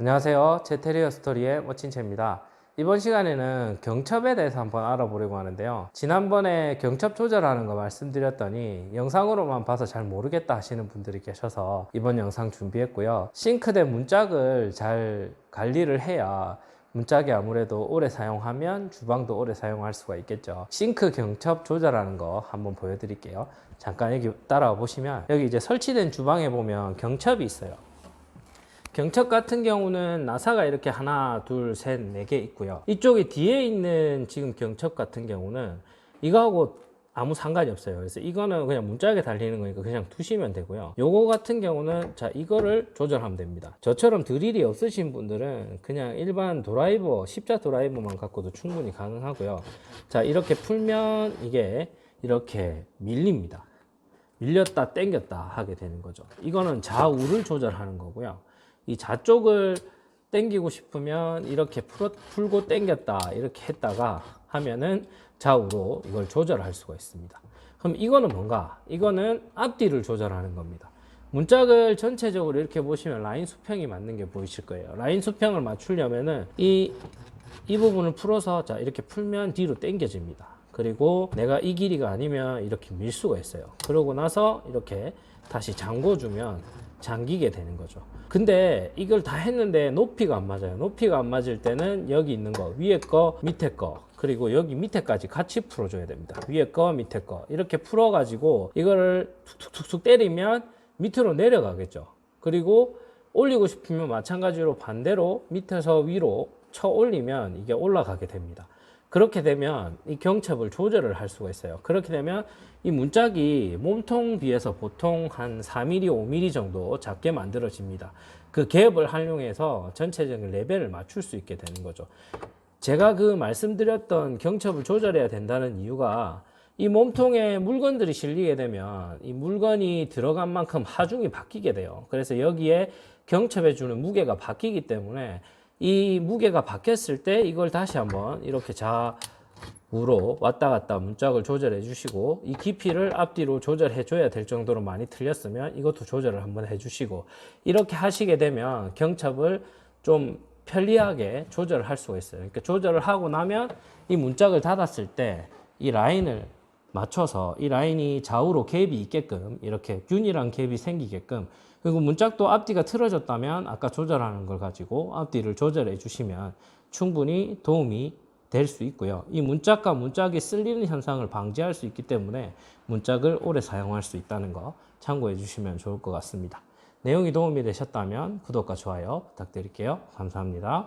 안녕하세요. 제테리어 스토리의 멋진채입니다. 이번 시간에는 경첩에 대해서 한번 알아보려고 하는데요. 지난번에 경첩 조절하는 거 말씀드렸더니 영상으로만 봐서 잘 모르겠다 하시는 분들이 계셔서 이번 영상 준비했고요. 싱크대 문짝을 잘 관리를 해야 문짝이 아무래도 오래 사용하면 주방도 오래 사용할 수가 있겠죠. 싱크 경첩 조절하는 거 한번 보여드릴게요. 잠깐 여기 따라와 보시면 여기 이제 설치된 주방에 보면 경첩이 있어요. 경첩 같은 경우는 나사가 이렇게 하나, 둘, 셋, 네 개 있고요. 이쪽에 뒤에 있는 지금 경첩 같은 경우는 이거하고 아무 상관이 없어요. 그래서 이거는 그냥 문짝에 달리는 거니까 그냥 두시면 되고요. 요거 같은 경우는 자 이거를 조절하면 됩니다. 저처럼 드릴이 없으신 분들은 그냥 일반 드라이버, 십자 드라이버만 갖고도 충분히 가능하고요. 자 이렇게 풀면 이게 이렇게 밀립니다. 밀렸다 당겼다 하게 되는 거죠. 이거는 좌우를 조절하는 거고요. 이 좌쪽을 당기고 싶으면 이렇게 풀어, 풀고 당겼다 이렇게 했다가 하면은 좌우로 이걸 조절할 수가 있습니다. 그럼 이거는 뭔가? 이거는 앞뒤를 조절하는 겁니다. 문짝을 전체적으로 이렇게 보시면 라인 수평이 맞는 게 보이실 거예요. 라인 수평을 맞추려면은 이, 이 부분을 풀어서 자, 이렇게 풀면 뒤로 당겨집니다. 그리고 내가 이 길이가 아니면 이렇게 밀 수가 있어요. 그러고 나서 이렇게 다시 잠궈주면 잠기게 되는 거죠. 근데 이걸 다 했는데 높이가 안 맞아요. 높이가 안 맞을 때는 여기 있는 거, 위에 거, 밑에 거, 그리고 여기 밑에까지 같이 풀어줘야 됩니다. 위에 거, 밑에 거. 이렇게 풀어가지고 이거를 툭툭툭툭 때리면 밑으로 내려가겠죠. 그리고 올리고 싶으면 마찬가지로 반대로 밑에서 위로 쳐 올리면 이게 올라가게 됩니다. 그렇게 되면 이 경첩을 조절을 할 수가 있어요. 그렇게 되면 이 문짝이 몸통 비해서 보통 한 4mm, 5mm 정도 작게 만들어집니다. 그 갭을 활용해서 전체적인 레벨을 맞출 수 있게 되는 거죠. 제가 그 말씀드렸던 경첩을 조절해야 된다는 이유가 이 몸통에 물건들이 실리게 되면 이 물건이 들어간 만큼 하중이 바뀌게 돼요. 그래서 여기에 경첩해 주는 무게가 바뀌기 때문에 이 무게가 바뀌었을 때 이걸 다시 한번 이렇게 좌우로 왔다 갔다 문짝을 조절해 주시고 이 깊이를 앞뒤로 조절해 줘야 될 정도로 많이 틀렸으면 이것도 조절을 한번 해 주시고 이렇게 하시게 되면 경첩을 좀 편리하게 조절을 할 수가 있어요. 그러니까 조절을 하고 나면 이 문짝을 닫았을 때 이 라인을 맞춰서 이 라인이 좌우로 갭이 있게끔 이렇게 균일한 갭이 생기게끔 그리고 문짝도 앞뒤가 틀어졌다면 아까 조절하는 걸 가지고 앞뒤를 조절해 주시면 충분히 도움이 될 수 있고요. 이 문짝과 문짝이 쓸리는 현상을 방지할 수 있기 때문에 문짝을 오래 사용할 수 있다는 거 참고해 주시면 좋을 것 같습니다. 내용이 도움이 되셨다면 구독과 좋아요 부탁드릴게요. 감사합니다.